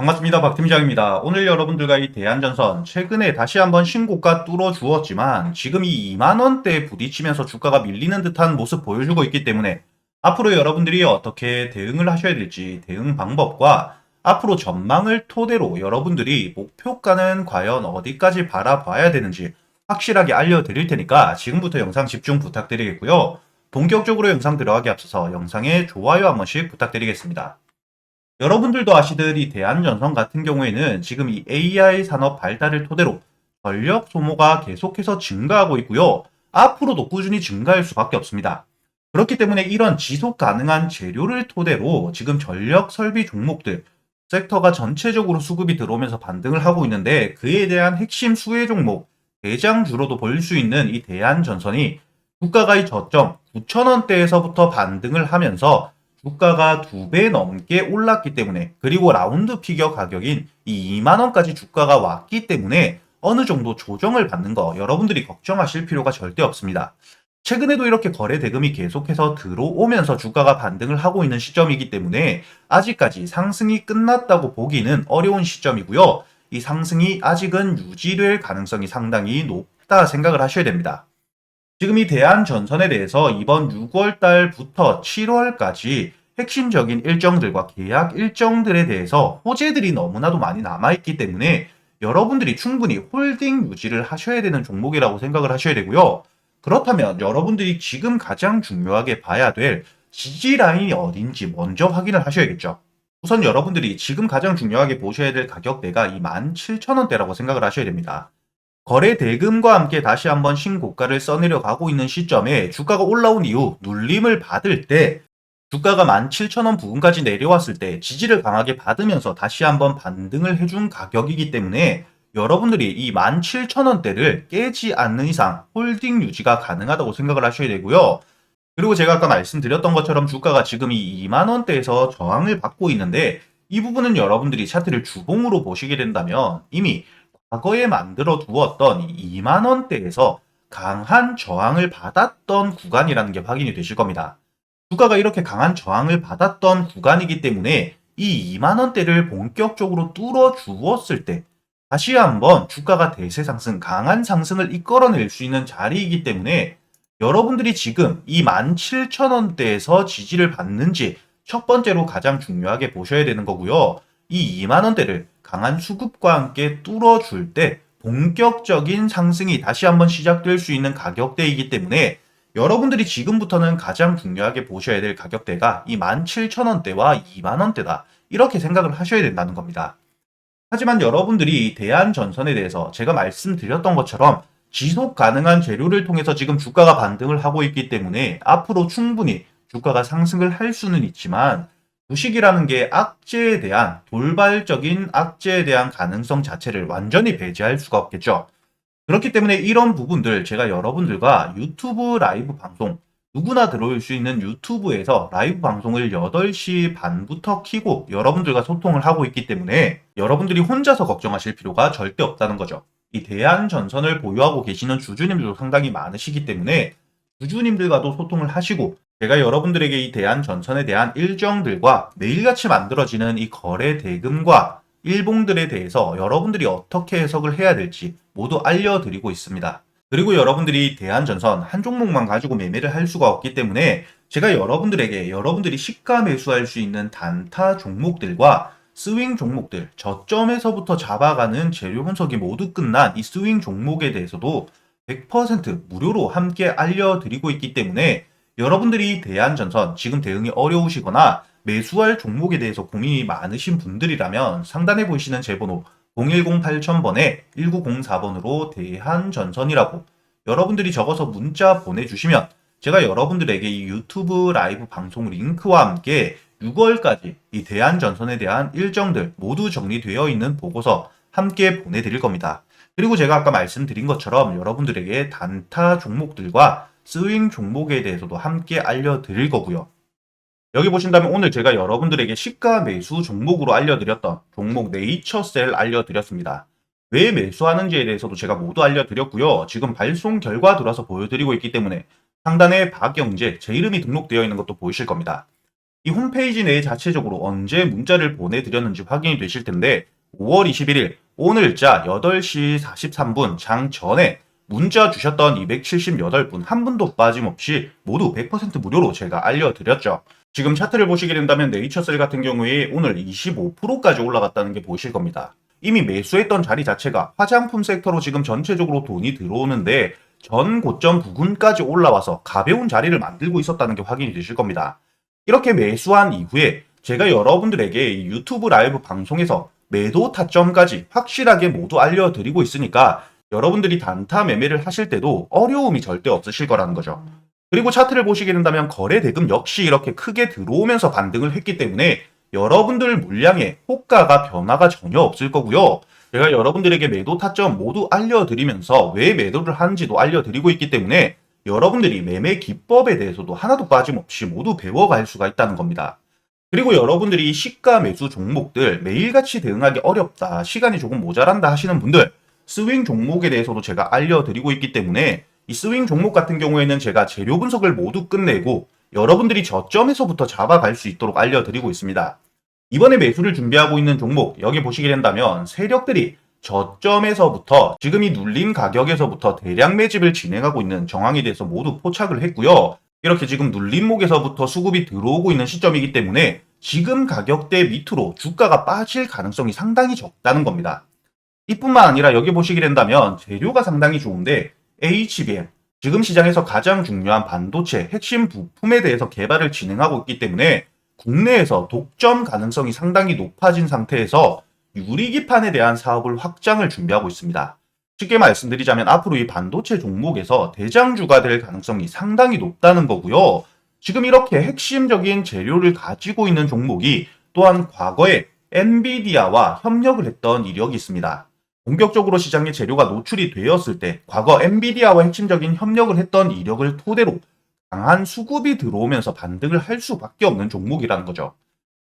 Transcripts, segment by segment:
반갑습니다. 박 팀장입니다. 오늘 여러분들과 이 대한전선 최근에 다시 한번 신고가 뚫어 주었지만 지금 이 2만 원대에 부딪히면서 주가가 밀리는 듯한 모습 보여주고 있기 때문에 앞으로 여러분들이 어떻게 대응을 하셔야 될지 대응 방법과 앞으로 전망을 토대로 여러분들이 목표가는 과연 어디까지 바라봐야 되는지 확실하게 알려드릴 테니까 지금부터 영상 집중 부탁드리겠고요. 본격적으로 영상 들어가기 앞서서 영상에 좋아요 한 번씩 부탁드리겠습니다. 여러분들도 아시듯이 대한전선 같은 경우에는 지금 이 AI 산업 발달을 토대로 전력 소모가 계속해서 증가하고 있고요. 앞으로도 꾸준히 증가할 수밖에 없습니다. 그렇기 때문에 이런 지속 가능한 재료를 토대로 지금 전력 설비 종목들 섹터가 전체적으로 수급이 들어오면서 반등을 하고 있는데 그에 대한 핵심 수혜 종목 대장주로도 볼 수 있는 이 대한전선이 주가가 이 저점 9,000원대에서부터 반등을 하면서 주가가 두 배 넘게 올랐기 때문에 그리고 라운드 피겨 가격인 이 2만 원까지 주가가 왔기 때문에 어느 정도 조정을 받는 거 여러분들이 걱정하실 필요가 절대 없습니다. 최근에도 이렇게 거래 대금이 계속해서 들어오면서 주가가 반등을 하고 있는 시점이기 때문에 아직까지 상승이 끝났다고 보기는 어려운 시점이고요. 이 상승이 아직은 유지될 가능성이 상당히 높다 생각을 하셔야 됩니다. 지금 이 대한 전선에 대해서 이번 6월 달부터 7월까지 핵심적인 일정들과 계약 일정들에 대해서 호재들이 너무나도 많이 남아있기 때문에 여러분들이 충분히 홀딩 유지를 하셔야 되는 종목이라고 생각을 하셔야 되고요. 그렇다면 여러분들이 지금 가장 중요하게 봐야 될 지지 라인이 어딘지 먼저 확인을 하셔야겠죠. 우선 여러분들이 지금 가장 중요하게 보셔야 될 가격대가 이 17,000원대라고 생각을 하셔야 됩니다. 거래 대금과 함께 다시 한번 신고가를 써내려 가고 있는 시점에 주가가 올라온 이후 눌림을 받을 때 주가가 17,000원 부근까지 내려왔을 때 지지를 강하게 받으면서 다시 한번 반등을 해준 가격이기 때문에 여러분들이 이 17,000원대를 깨지 않는 이상 홀딩 유지가 가능하다고 생각을 하셔야 되고요. 그리고 제가 아까 말씀드렸던 것처럼 주가가 지금 이 2만원대에서 저항을 받고 있는데 이 부분은 여러분들이 차트를 주봉으로 보시게 된다면 이미 과거에 만들어 두었던 이 2만 원대에서 강한 저항을 받았던 구간이라는 게 확인이 되실 겁니다. 주가가 이렇게 강한 저항을 받았던 구간이기 때문에 이 2만 원대를 본격적으로 뚫어 주었을 때 다시 한번 주가가 대세 상승, 강한 상승을 이끌어낼 수 있는 자리이기 때문에 여러분들이 지금 이 17,000원대에서 지지를 받는지 첫 번째로 가장 중요하게 보셔야 되는 거고요. 이 2만 원대를 강한 수급과 함께 뚫어줄 때 본격적인 상승이 다시 한번 시작될 수 있는 가격대이기 때문에 여러분들이 지금부터는 가장 중요하게 보셔야 될 가격대가 이 17,000원대와 2만원대다. 이렇게 생각을 하셔야 된다는 겁니다. 하지만 여러분들이 대한전선에 대해서 제가 말씀드렸던 것처럼 지속 가능한 재료를 통해서 지금 주가가 반등을 하고 있기 때문에 앞으로 충분히 주가가 상승을 할 수는 있지만 주식이라는 게 악재에 대한 돌발적인 악재에 대한 가능성 자체를 완전히 배제할 수가 없겠죠. 그렇기 때문에 이런 부분들 제가 여러분들과 유튜브 라이브 방송 누구나 들어올 수 있는 유튜브에서 라이브 방송을 8시 반부터 키고 여러분들과 소통을 하고 있기 때문에 여러분들이 혼자서 걱정하실 필요가 절대 없다는 거죠. 이 대한 전선을 보유하고 계시는 주주님들도 상당히 많으시기 때문에 주주님들과도 소통을 하시고 제가 여러분들에게 이 대한전선에 대한 일정들과 매일같이 만들어지는 이 거래 대금과 일봉들에 대해서 여러분들이 어떻게 해석을 해야 될지 모두 알려드리고 있습니다. 그리고 여러분들이 대한전선 한 종목만 가지고 매매를 할 수가 없기 때문에 제가 여러분들에게 여러분들이 시가 매수할 수 있는 단타 종목들과 스윙 종목들, 저점에서부터 잡아가는 재료 분석이 모두 끝난 이 스윙 종목에 대해서도 100% 무료로 함께 알려드리고 있기 때문에 여러분들이 대한전선 지금 대응이 어려우시거나 매수할 종목에 대해서 고민이 많으신 분들이라면 상단에 보이시는 제 번호 010-8000번에 1904번으로 대한전선이라고 여러분들이 적어서 문자 보내주시면 제가 여러분들에게 이 유튜브 라이브 방송 링크와 함께 6월까지 이 대한전선에 대한 일정들 모두 정리되어 있는 보고서 함께 보내드릴 겁니다. 그리고 제가 아까 말씀드린 것처럼 여러분들에게 단타 종목들과 스윙 종목에 대해서도 함께 알려드릴 거고요. 여기 보신다면 오늘 제가 여러분들에게 시가 매수 종목으로 알려드렸던 종목 네이처셀 알려드렸습니다. 왜 매수하는지에 대해서도 제가 모두 알려드렸고요. 지금 발송 결과 들어서 보여드리고 있기 때문에 상단에 박영재 제 이름이 등록되어 있는 것도 보이실 겁니다. 이 홈페이지 내에 자체적으로 언제 문자를 보내드렸는지 확인이 되실 텐데 5월 21일 오늘자 8시 43분 장 전에 문자 주셨던 278분 한 분도 빠짐없이 모두 100% 무료로 제가 알려드렸죠. 지금 차트를 보시게 된다면 네이처셀 같은 경우에 오늘 25%까지 올라갔다는 게 보이실 겁니다. 이미 매수했던 자리 자체가 화장품 섹터로 지금 전체적으로 돈이 들어오는데 전 고점 부근까지 올라와서 가벼운 자리를 만들고 있었다는 게 확인이 되실 겁니다. 이렇게 매수한 이후에 제가 여러분들에게 이 유튜브 라이브 방송에서 매도 타점까지 확실하게 모두 알려드리고 있으니까 여러분들이 단타 매매를 하실 때도 어려움이 절대 없으실 거라는 거죠. 그리고 차트를 보시게 된다면 거래 대금 역시 이렇게 크게 들어오면서 반등을 했기 때문에 여러분들 물량에 호가가 변화가 전혀 없을 거고요. 제가 여러분들에게 매도 타점 모두 알려드리면서 왜 매도를 하는지도 알려드리고 있기 때문에 여러분들이 매매 기법에 대해서도 하나도 빠짐없이 모두 배워갈 수가 있다는 겁니다. 그리고 여러분들이 이 시가 매수 종목들 매일같이 대응하기 어렵다, 시간이 조금 모자란다 하시는 분들 스윙 종목에 대해서도 제가 알려드리고 있기 때문에 이 스윙 종목 같은 경우에는 제가 재료 분석을 모두 끝내고 여러분들이 저점에서부터 잡아갈 수 있도록 알려드리고 있습니다. 이번에 매수를 준비하고 있는 종목 여기 보시게 된다면 세력들이 저점에서부터 지금 이 눌린 가격에서부터 대량 매집을 진행하고 있는 정황에 대해서 모두 포착을 했고요. 이렇게 지금 눌림목에서부터 수급이 들어오고 있는 시점이기 때문에 지금 가격대 밑으로 주가가 빠질 가능성이 상당히 적다는 겁니다. 이뿐만 아니라 여기 보시게 된다면 재료가 상당히 좋은데 HBM 지금 시장에서 가장 중요한 반도체 핵심 부품에 대해서 개발을 진행하고 있기 때문에 국내에서 독점 가능성이 상당히 높아진 상태에서 유리기판에 대한 사업을 확장을 준비하고 있습니다. 쉽게 말씀드리자면 앞으로 이 반도체 종목에서 대장주가 될 가능성이 상당히 높다는 거고요. 지금 이렇게 핵심적인 재료를 가지고 있는 종목이 또한 과거에 엔비디아와 협력을 했던 이력이 있습니다. 본격적으로 시장에 재료가 노출이 되었을 때 과거 엔비디아와 핵심적인 협력을 했던 이력을 토대로 강한 수급이 들어오면서 반등을 할 수밖에 없는 종목이라는 거죠.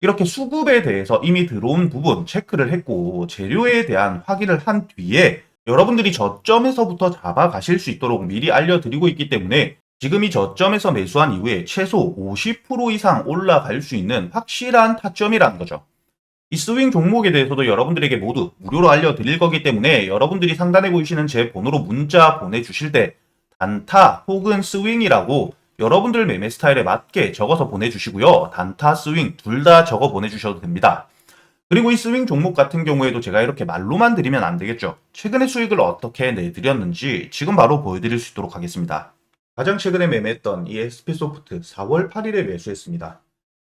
이렇게 수급에 대해서 이미 들어온 부분 체크를 했고 재료에 대한 확인을 한 뒤에 여러분들이 저점에서부터 잡아가실 수 있도록 미리 알려드리고 있기 때문에 지금 이 저점에서 매수한 이후에 최소 50% 이상 올라갈 수 있는 확실한 타점이라는 거죠. 이 스윙 종목에 대해서도 여러분들에게 모두 무료로 알려드릴 거기 때문에 여러분들이 상단에 보이시는 제 번호로 문자 보내주실 때 단타 혹은 스윙이라고 여러분들 매매 스타일에 맞게 적어서 보내주시고요. 단타, 스윙 둘 다 적어 보내주셔도 됩니다. 그리고 이 스윙 종목 같은 경우에도 제가 이렇게 말로만 드리면 안 되겠죠. 최근에 수익을 어떻게 내드렸는지 지금 바로 보여드릴 수 있도록 하겠습니다. 가장 최근에 매매했던 이 SP소프트 4월 8일에 매수했습니다.